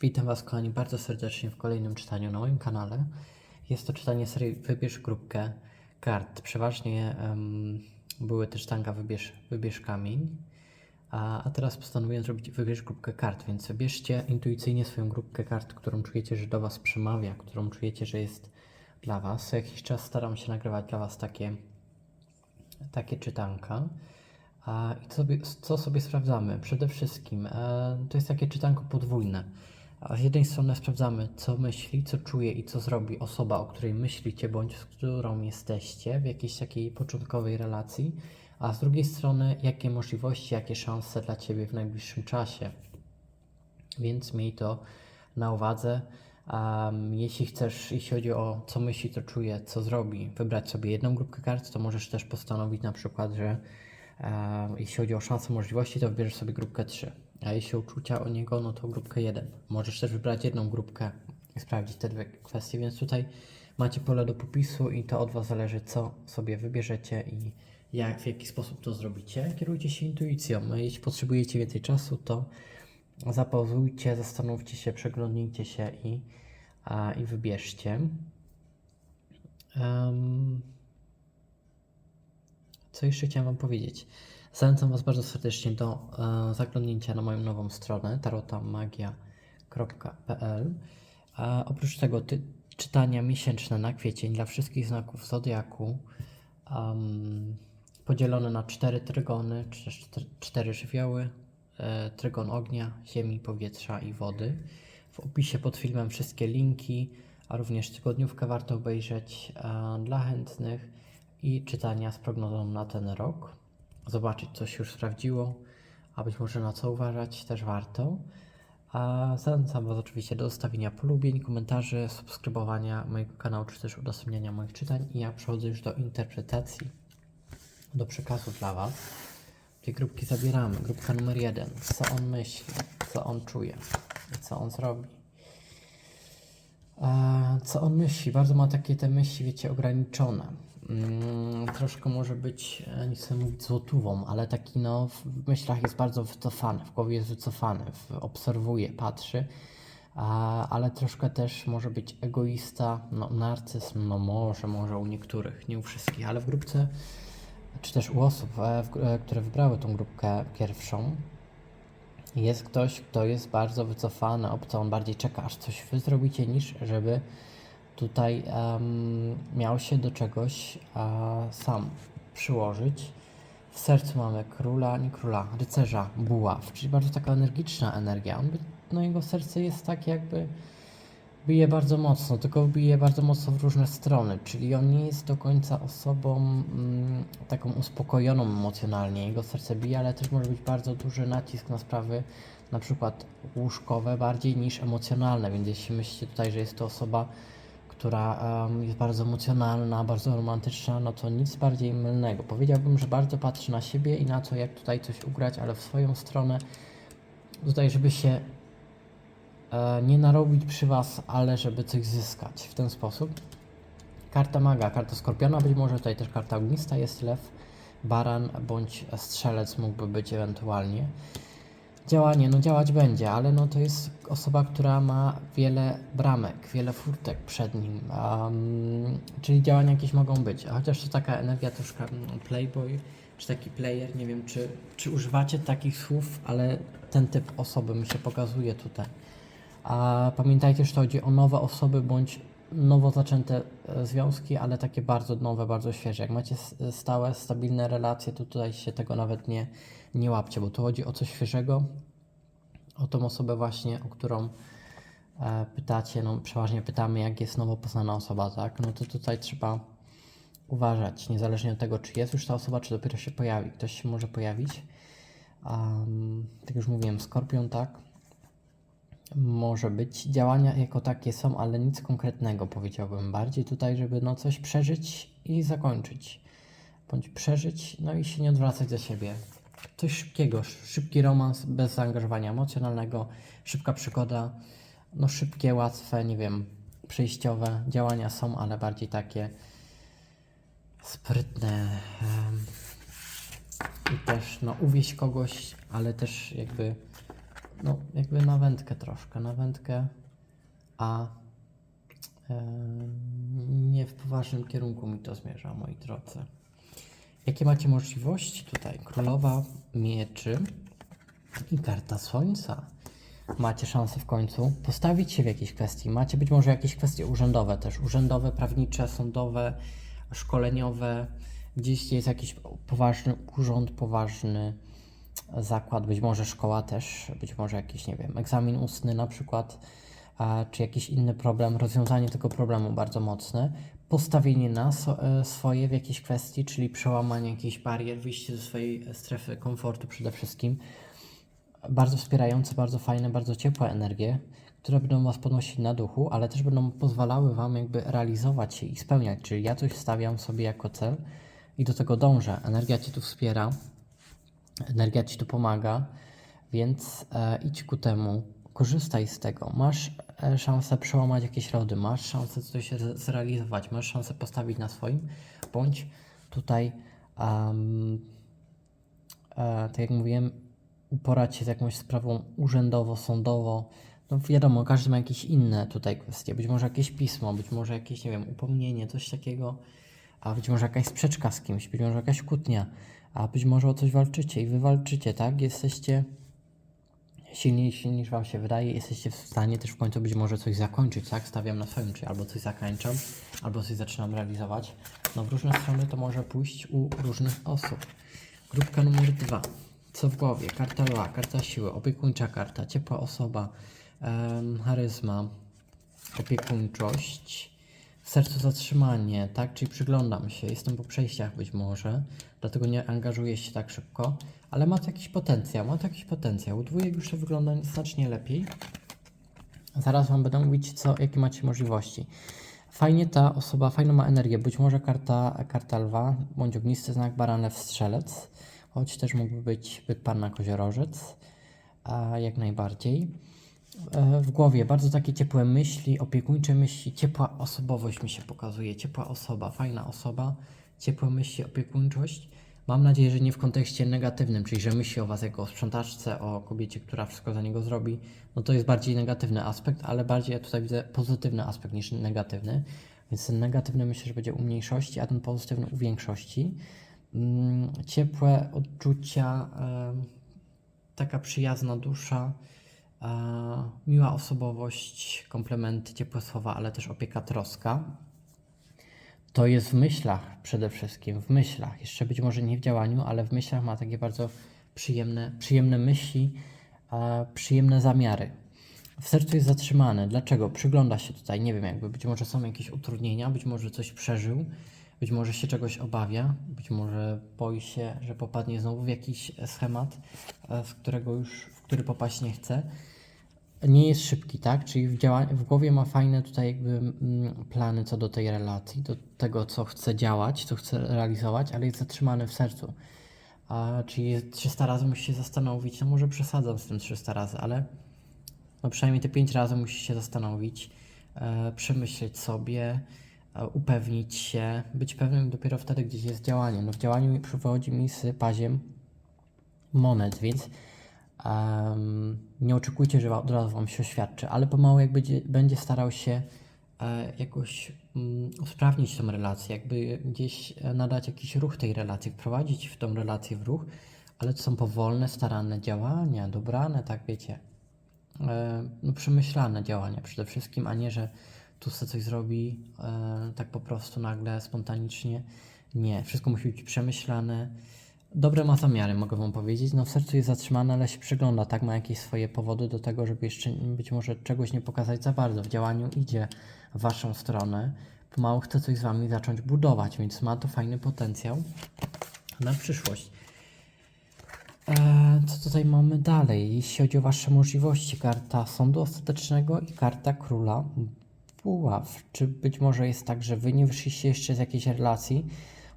Witam Was, kochani, bardzo serdecznie w kolejnym czytaniu na moim kanale. Jest to czytanie serii Wybierz grupkę kart. Przeważnie em, były też tanga Wybierz, wybierz kamień, a, a teraz postanowiłem zrobić Wybierz grupkę kart, więc wybierzcie intuicyjnie swoją grupkę kart, którą czujecie, że do Was przemawia, którą czujecie, że jest dla Was. Co jakiś czas staram się nagrywać dla Was takie, takie czytanka. A, I co sobie, co sobie sprawdzamy? Przede wszystkim e, to jest takie czytanko podwójne. A z jednej strony sprawdzamy, co myśli, co czuje i co zrobi osoba, o której myślicie, bądź z którą jesteście w jakiejś takiej początkowej relacji, a z drugiej strony, jakie możliwości, jakie szanse dla Ciebie w najbliższym czasie. Więc miej to na uwadze. Um, jeśli chcesz, jeśli chodzi o co myśli, co czuje, co zrobi, wybrać sobie jedną grupkę kart, to możesz też postanowić na przykład, że um, jeśli chodzi o szanse, możliwości, to wybierzesz sobie grupkę 3. A jeśli uczucia o niego, no to grupkę 1. Możesz też wybrać jedną grupkę i sprawdzić te dwie kwestie, więc tutaj macie pole do popisu i to od Was zależy, co sobie wybierzecie i jak, w jaki sposób to zrobicie. Kierujcie się intuicją. Jeśli potrzebujecie więcej czasu, to zapauzujcie, zastanówcie się, przeglądnijcie się i, a, i wybierzcie. Em, co jeszcze chciałem Wam powiedzieć? Zachęcam Was bardzo serdecznie do e, zaglądnięcia na moją nową stronę tarotamagia.pl. A oprócz tego ty, czytania miesięczne na kwiecień dla wszystkich znaków zodiaku em, podzielone na cztery trygony, czy też czter- cztery żywioły, e, trygon ognia, ziemi, powietrza i wody. W opisie pod filmem wszystkie linki, a również tygodniówkę warto obejrzeć e, dla chętnych i czytania z prognozą na ten rok. Zobaczyć, co się już sprawdziło, a być może na co uważać też warto. A zachęcam Was oczywiście do zostawienia polubień, komentarzy, subskrybowania mojego kanału, czy też udostępniania moich czytań. I ja przechodzę już do interpretacji, do przekazu dla Was. Tej grupki zabieramy. Grupka numer jeden. Co on myśli, co on czuje, co on zrobi. E, co on myśli? Bardzo ma takie te myśli, wiecie, ograniczone. Mm, troszkę może być, e, nie chcę mówić złotówą, ale taki no w myślach jest bardzo wycofany, w głowie jest wycofany, obserwuje, patrzy, a, ale troszkę też może być egoista, no narcyzm, no może, może u niektórych, nie u wszystkich, ale w grupce, czy też u osób, e, w, e, które wybrały tą grupkę pierwszą, jest ktoś, kto jest bardzo wycofany, o co on bardziej czeka, aż coś wy zrobicie, niż żeby tutaj em, miał się do czegoś sam przyłożyć. W sercu mamy króla, nie króla, rycerza, buław, czyli bardzo taka energiczna energia. On by, no jego serce jest tak jakby bije bardzo mocno, tylko bije bardzo mocno w różne strony, czyli on nie jest do końca osobą mm, taką uspokojoną emocjonalnie. Jego serce bije, ale też może być bardzo duży nacisk na sprawy na przykład łóżkowe bardziej niż emocjonalne, więc jeśli myślicie tutaj, że jest to osoba, która em, jest bardzo emocjonalna, bardzo romantyczna, no to nic bardziej mylnego. Powiedziałbym, że bardzo patrzy na siebie i na to, jak tutaj coś ugrać, ale w swoją stronę, tutaj, żeby się e, nie narobić przy Was, ale żeby coś zyskać w ten sposób. Karta maga, karta skorpiona, być może tutaj też karta ognista, jest lew, baran bądź strzelec mógłby być ewentualnie. Działanie, no działać będzie, ale no to jest osoba, która ma wiele bramek, wiele furtek przed nim, um, czyli działania jakieś mogą być, a chociaż to taka energia troszkę mm, playboy, czy taki player, nie wiem czy, czy używacie takich słów, ale ten typ osoby mi się pokazuje tutaj. A pamiętajcie, że to chodzi o nowe osoby bądź nowo zaczęte e, związki, ale takie bardzo nowe, bardzo świeże. Jak macie stałe, stabilne relacje, to tutaj się tego nawet nie, nie łapcie, bo tu chodzi o coś świeżego, o tą osobę właśnie, o którą e, pytacie, no przeważnie pytamy, jak jest nowo poznana osoba, tak? No to tutaj trzeba uważać, niezależnie od tego, czy jest już ta osoba, czy dopiero się pojawi. Ktoś się może pojawić. Um, tak już mówiłem, skorpion, tak? Może być. Działania jako takie są, ale nic konkretnego powiedziałbym. Bardziej tutaj, żeby no coś przeżyć i zakończyć. Bądź przeżyć, no i się nie odwracać za siebie. Coś szybkiego, sz- szybki romans bez zaangażowania emocjonalnego, szybka przygoda, no szybkie, łatwe, nie wiem, przejściowe działania są, ale bardziej takie sprytne. I też no uwieść kogoś, ale też jakby no jakby na wędkę troszkę, na wędkę, a nie w poważnym kierunku mi to zmierza, moi drodzy. Jakie macie możliwości tutaj? Królowa mieczy i karta słońca. Macie szansę w końcu postawić się w jakiejś kwestii. Macie być może jakieś kwestie urzędowe też, urzędowe, prawnicze, sądowe, szkoleniowe. Gdzieś jest jakiś poważny urząd, poważny zakład, być może szkoła też, być może jakiś, nie wiem, egzamin ustny na przykład, czy jakiś inny problem, rozwiązanie tego problemu bardzo mocne, postawienie na e, swoje w jakiejś kwestii, czyli przełamanie jakichś barier, wyjście ze swojej strefy komfortu przede wszystkim. Bardzo wspierające, bardzo fajne, bardzo ciepłe energie, które będą Was podnosić na duchu, ale też będą pozwalały Wam jakby realizować się i spełniać, czyli ja coś stawiam sobie jako cel i do tego dążę. Energia Cię tu wspiera, energia Ci tu pomaga, więc e, idź ku temu, korzystaj z tego. Masz e, szansę przełamać jakieś rody, masz szansę coś re- zrealizować, masz szansę postawić na swoim, bądź tutaj, em, e, tak jak mówiłem, uporać się z jakąś sprawą urzędowo, sądowo. No wiadomo, każdy ma jakieś inne tutaj kwestie. Być może jakieś pismo, być może jakieś, nie wiem, upomnienie, coś takiego, a być może jakaś sprzeczka z kimś, być może jakaś kłótnia, a być może o coś walczycie i wy walczycie, tak? Jesteście silniejsi niż wam się wydaje, jesteście w stanie też w końcu być może coś zakończyć, tak? Stawiam na swoim, czyli albo coś zakończam, albo coś zaczynam realizować. No w różne strony to może pójść u różnych osób. Grupka numer dwa. Co w głowie? Karta lwa, karta siły, opiekuńcza karta, ciepła osoba, em, charyzma, opiekuńczość, w sercu zatrzymanie, tak? Czyli przyglądam się, jestem po przejściach być może, dlatego nie angażuję się tak szybko, ale ma to jakiś potencjał, ma to jakiś potencjał. U dwójek już to wygląda znacznie lepiej. Zaraz Wam będę mówić, co, jakie macie możliwości. Fajnie ta osoba, fajną ma energię, być może karta, karta lwa, bądź ognisty znak baranew strzelec, choć też mógłby być byk panna koziorożec, a jak najbardziej. E, W głowie bardzo takie ciepłe myśli, opiekuńcze myśli, ciepła osobowość mi się pokazuje, ciepła osoba, fajna osoba, ciepłe myśli, opiekuńczość. Mam nadzieję, że nie w kontekście negatywnym, czyli że myśli o Was jako o sprzątaczce, o kobiecie, która wszystko za niego zrobi. No to jest bardziej negatywny aspekt, ale bardziej ja tutaj widzę pozytywny aspekt niż negatywny. Więc ten negatywny myślę, że będzie u mniejszości, a ten pozytywny u większości. Mm, Ciepłe odczucia, taka przyjazna dusza, miła osobowość, komplementy, ciepłe słowa, ale też opieka, troska. To jest w myślach przede wszystkim, w myślach. Jeszcze być może nie w działaniu, ale w myślach ma takie bardzo przyjemne, przyjemne myśli, przyjemne zamiary. W sercu jest zatrzymane. Dlaczego? Przygląda się tutaj, nie wiem, jakby być może są jakieś utrudnienia, być może coś przeżył, być może się czegoś obawia, być może boi się, że popadnie znowu w jakiś schemat, e, z którego już, który popaść nie chce nie jest szybki, tak? Czyli w, działa- w głowie ma fajne tutaj jakby mm, plany co do tej relacji, do tego, co chce działać, co chce realizować, ale jest zatrzymany w sercu. A, czyli jest 300 razy musi się zastanowić, no może przesadzam z tym 300 razy, ale no przynajmniej te 5 razy musi się zastanowić, e, przemyśleć sobie, e, upewnić się, być pewnym dopiero wtedy, gdzieś jest działanie. No w działaniu przychodzi mi z paziem monet, więc nie oczekujcie, że od razu Wam się oświadczy, ale pomału jak będzie, będzie starał się e, jakoś mm, usprawnić tą relację, jakby gdzieś e, nadać jakiś ruch tej relacji, wprowadzić w tą relację w ruch, ale to są powolne, staranne działania, dobrane, tak wiecie, e, no, przemyślane działania przede wszystkim, a nie, że tu se coś zrobi tak po prostu nagle, spontanicznie. Nie, wszystko musi być przemyślane. Dobre ma zamiary, mogę Wam powiedzieć. No w sercu jest zatrzymane, ale się przygląda, tak? Ma jakieś swoje powody do tego, żeby jeszcze być może czegoś nie pokazać za bardzo. W działaniu idzie w Waszą stronę. Pomału chce coś z Wami zacząć budować, więc ma to fajny potencjał na przyszłość. Eee, co tutaj mamy dalej? Jeśli chodzi o Wasze możliwości, karta sądu ostatecznego i karta króla buław. Czy być może jest tak, że Wy nie wyszliście jeszcze z jakiejś relacji,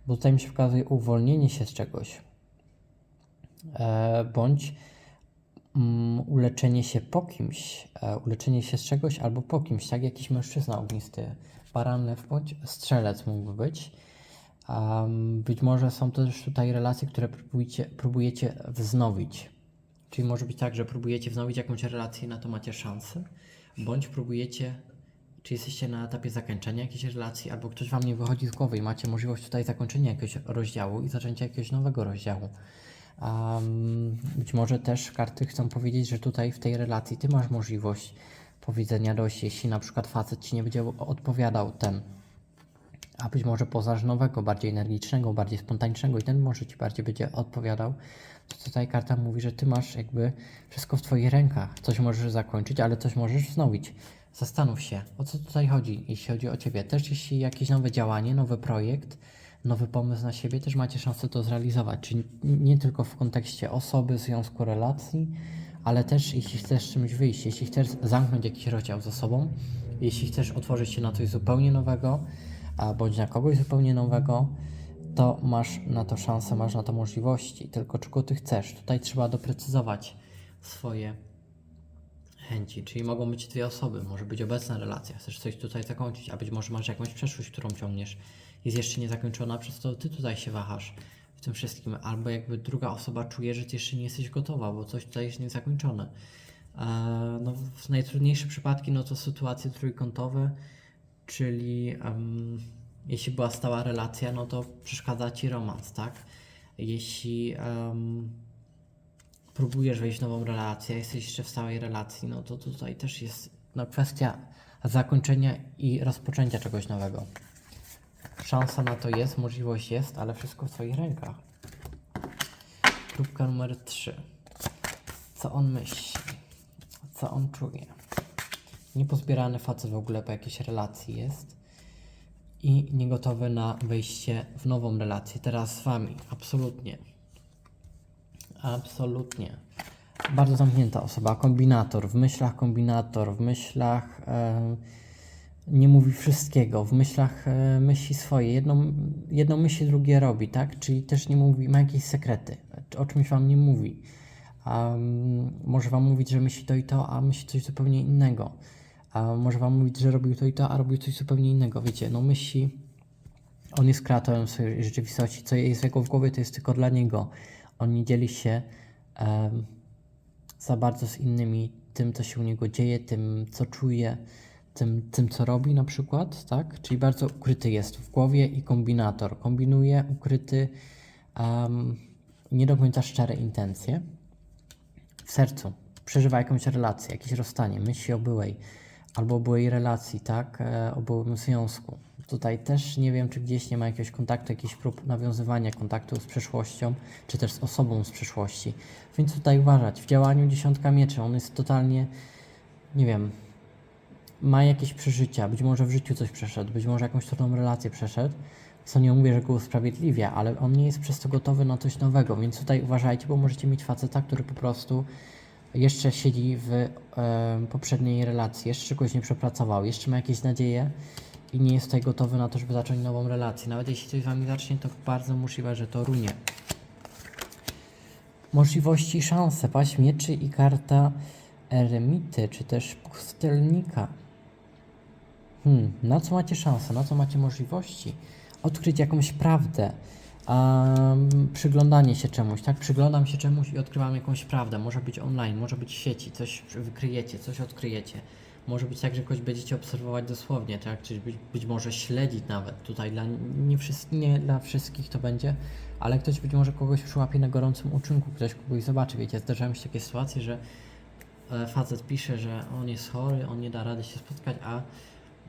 bo tutaj mi się pokazuje uwolnienie się z czegoś, bądź mm, uleczenie się po kimś, e, uleczenie się z czegoś albo po kimś, tak? Jakiś mężczyzna ognisty, baranlew bądź strzelec mógłby być. Być może są też tutaj relacje, które próbujecie, próbujecie wznowić. Czyli może być tak, że próbujecie wznowić jakąś relację na to macie szansę, bądź próbujecie, czy jesteście na etapie zakończenia jakiejś relacji, albo ktoś Wam nie wychodzi z głowy i macie możliwość tutaj zakończenia jakiegoś rozdziału i zaczęcia jakiegoś nowego rozdziału. Um, być może też karty chcą powiedzieć, że tutaj w tej relacji Ty masz możliwość powiedzenia dość, jeśli na przykład facet Ci nie będzie odpowiadał ten, a być może poznasz nowego, bardziej energicznego, bardziej spontanicznego i ten może Ci bardziej będzie odpowiadał, to tutaj karta mówi, że Ty masz jakby wszystko w Twoich rękach. Coś możesz zakończyć, ale coś możesz wznowić. Zastanów się, o co tutaj chodzi, jeśli chodzi o Ciebie. Też jeśli jakieś nowe działanie, nowy projekt, nowy pomysł na siebie, też macie szansę to zrealizować. Czyli nie tylko w kontekście osoby, związku, relacji, ale też jeśli chcesz czymś wyjść, jeśli chcesz zamknąć jakiś rozdział ze sobą, jeśli chcesz otworzyć się na coś zupełnie nowego, bądź na kogoś zupełnie nowego, to masz na to szansę, masz na to możliwości. Tylko czego ty chcesz? Tutaj trzeba doprecyzować swoje chęci. Czyli mogą być dwie osoby, może być obecna relacja, chcesz coś tutaj zakończyć, a być może masz jakąś przeszłość, którą ciągniesz, jest jeszcze niezakończona, przez to ty tutaj się wahasz w tym wszystkim, albo jakby druga osoba czuje, że ty jeszcze nie jesteś gotowa, bo coś tutaj jest niezakończone. Eee, no, w najtrudniejsze przypadki, no to sytuacje trójkątowe, czyli em, jeśli była stała relacja, no to przeszkadza ci romans, tak? Jeśli em, próbujesz wejść w nową relację, jesteś jeszcze w stałej relacji, no to tutaj też jest no, kwestia zakończenia i rozpoczęcia czegoś nowego. Szansa na to jest, możliwość jest, ale wszystko w Twoich rękach. Próbka numer 3. Co on myśli? Co on czuje? Niepozbierany facet w ogóle po jakiejś relacji jest i niegotowy na wejście w nową relację. Teraz z Wami. Absolutnie. Absolutnie. Bardzo zamknięta osoba. Kombinator. W myślach kombinator. W myślach... Yy, nie mówi wszystkiego, w myślach e, myśli swoje. Jedną, jedną myśl, drugie robi, tak? Czyli też nie mówi, ma jakieś sekrety, o czymś wam nie mówi. Um, może wam mówić, że myśli to i to, a myśli coś zupełnie innego. A może wam mówić, że robił to i to, a robił coś zupełnie innego. Wiecie, no myśli, on jest kreatorem swojej rzeczywistości. Co jest w jego w głowie, to jest tylko dla niego. On nie dzieli się um, za bardzo z innymi tym, co się u niego dzieje, tym, co czuje tym, tym, co robi na przykład, tak? Czyli bardzo ukryty jest w głowie i kombinator. Kombinuje ukryty, um, nie do końca szczere intencje. W sercu przeżywa jakąś relację, jakieś rozstanie, myśli o byłej albo o byłej relacji, tak? E, o byłym związku. Tutaj też nie wiem, czy gdzieś nie ma jakiegoś kontaktu, jakichś prób nawiązywania kontaktu z przeszłością, czy też z osobą z przeszłości. Więc tutaj uważać. W działaniu dziesiątka mieczy, on jest totalnie, nie wiem, ma jakieś przeżycia, być może w życiu coś przeszedł, być może jakąś trudną relację przeszedł, co nie mówię, że go usprawiedliwia, ale on nie jest przez to gotowy na coś nowego, więc tutaj uważajcie, bo możecie mieć faceta, który po prostu jeszcze siedzi w e, poprzedniej relacji, jeszcze czegoś nie przepracował, jeszcze ma jakieś nadzieje i nie jest tutaj gotowy na to, żeby zacząć nową relację. Nawet jeśli coś z Wami zacznie, to bardzo możliwe, że to runie. Możliwości i szanse, paść mieczy i karta eremity, czy też pustelnika. Hmm, na co macie szansę, na co macie możliwości? Odkryć jakąś prawdę, um, przyglądanie się czemuś, tak? Przyglądam się czemuś i odkrywam jakąś prawdę. Może być online, może być w sieci, coś wykryjecie, coś odkryjecie. Może być tak, że kogoś będziecie obserwować dosłownie, tak? Czyli być, być może śledzić nawet. Tutaj dla, nie, nie dla wszystkich to będzie, ale ktoś być może kogoś przyłapie na gorącym uczynku, ktoś kogoś zobaczy. Wiecie, zdarzają się takie sytuacje, że e, facet pisze, że on jest chory, on nie da rady się spotkać, a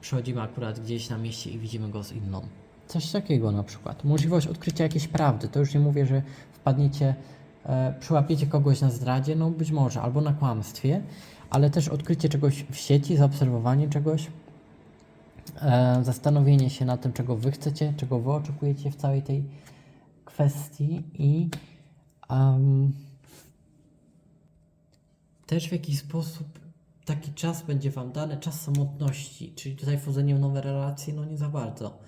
przechodzimy akurat gdzieś na mieście i widzimy go z inną. Coś takiego na przykład. Możliwość odkrycia jakiejś prawdy. To już nie mówię, że wpadniecie, e, przyłapiecie kogoś na zdradzie, no być może, albo na kłamstwie, ale też odkrycie czegoś w sieci, zaobserwowanie czegoś, e, zastanowienie się nad tym, czego wy chcecie, czego wy oczekujecie w całej tej kwestii i um, też w jakiś sposób taki czas będzie Wam dany, czas samotności, czyli tutaj wchodzenie w nowe relacje, no nie za bardzo.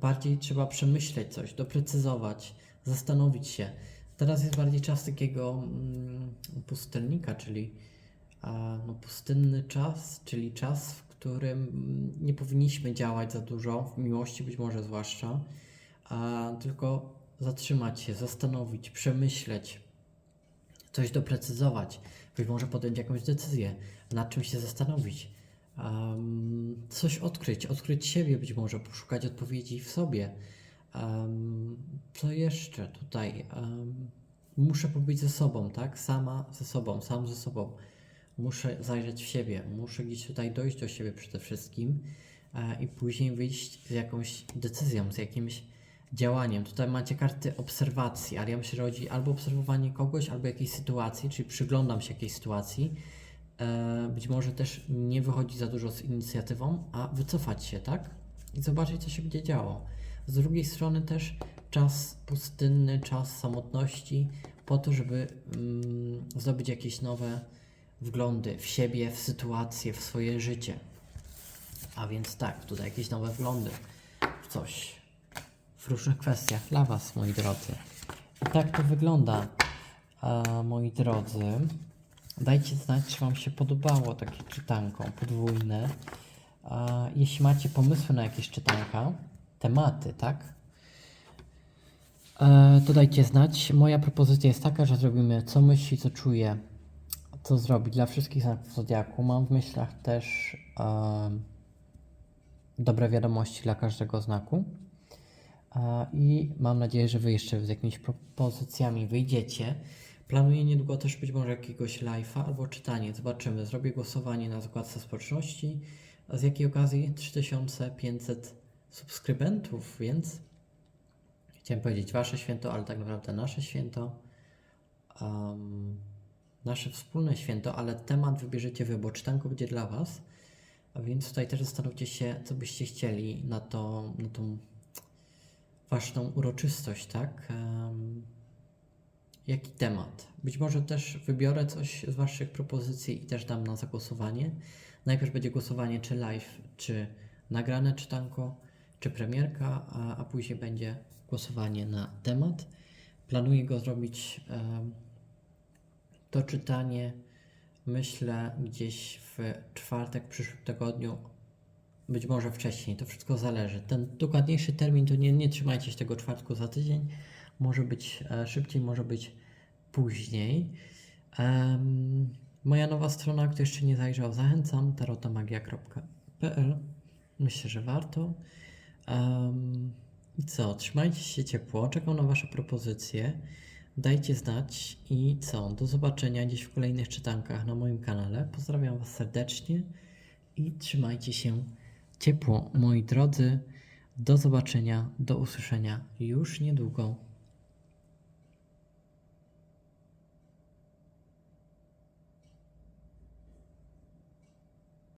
Bardziej trzeba przemyśleć coś, doprecyzować, zastanowić się. Teraz jest bardziej czas takiego mm, pustelnika, czyli a, no, pustynny czas, czyli czas, w którym nie powinniśmy działać za dużo, w miłości być może zwłaszcza, a tylko zatrzymać się, zastanowić, przemyśleć, coś doprecyzować, być może podjąć jakąś decyzję, nad czym się zastanowić, em, coś odkryć, odkryć siebie być może, poszukać odpowiedzi w sobie. Em, co jeszcze tutaj? Em, muszę pobyć ze sobą, tak? Sama ze sobą, sam ze sobą. Muszę zajrzeć w siebie, muszę gdzieś tutaj dojść do siebie przede wszystkim e, i później wyjść z jakąś decyzją, z jakimś działaniem. Tutaj macie karty obserwacji, ale ja myślę, że chodzi albo obserwowanie kogoś, albo jakiejś sytuacji, czyli przyglądam się jakiejś sytuacji. E, być może też nie wychodzi za dużo z inicjatywą, a wycofać się, tak? I zobaczyć, co się gdzie działo. Z drugiej strony też czas pustynny, czas samotności, po to, żeby mm, zdobyć jakieś nowe wglądy w siebie, w sytuację, w swoje życie. A więc tak, tutaj jakieś nowe wglądy w coś, w różnych kwestiach dla Was, moi drodzy. I tak to wygląda, moi drodzy. Dajcie znać, czy Wam się podobało takie czytanko podwójne. Jeśli macie pomysły na jakieś czytanka, tematy, tak? E, to dajcie znać. Moja propozycja jest taka, że zrobimy co myśli, co czuje, co zrobić dla wszystkich znaków Zodiaku. Mam w myślach też em, dobre wiadomości dla każdego znaku. I mam nadzieję, że Wy jeszcze z jakimiś propozycjami wyjdziecie. Planuję niedługo też być może jakiegoś live'a albo czytanie. Zobaczymy. Zrobię głosowanie na zakładce społeczności. Z jakiej okazji? 3500 subskrybentów, więc chciałem powiedzieć Wasze święto, ale tak naprawdę nasze święto. Em, nasze wspólne święto, ale temat wybierzecie Wy, bo czytanko będzie dla Was. A więc tutaj też zastanówcie się, co byście chcieli na, to, na tą ważną uroczystość, tak? Jaki temat? Być może też wybiorę coś z Waszych propozycji i też dam na zagłosowanie. Najpierw będzie głosowanie, czy live, czy nagrane czytanko, czy premierka, a, a później będzie głosowanie na temat. Planuję go zrobić to czytanie, myślę, gdzieś w czwartek, przyszłym tygodniu, być może wcześniej, to wszystko zależy. Ten dokładniejszy termin to nie, nie trzymajcie się tego czwartku za tydzień, może być e, szybciej, może być później. Em, moja nowa strona, kto jeszcze nie zajrzał, zachęcam, tarotamagia.pl. Myślę, że warto. Em, I co, trzymajcie się ciepło, czekam na Wasze propozycje. Dajcie znać i co? Do zobaczenia gdzieś w kolejnych czytankach na moim kanale. Pozdrawiam Was serdecznie i trzymajcie się ciepło, moi drodzy. Do zobaczenia, do usłyszenia już niedługo.